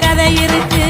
கதை இருக்கு.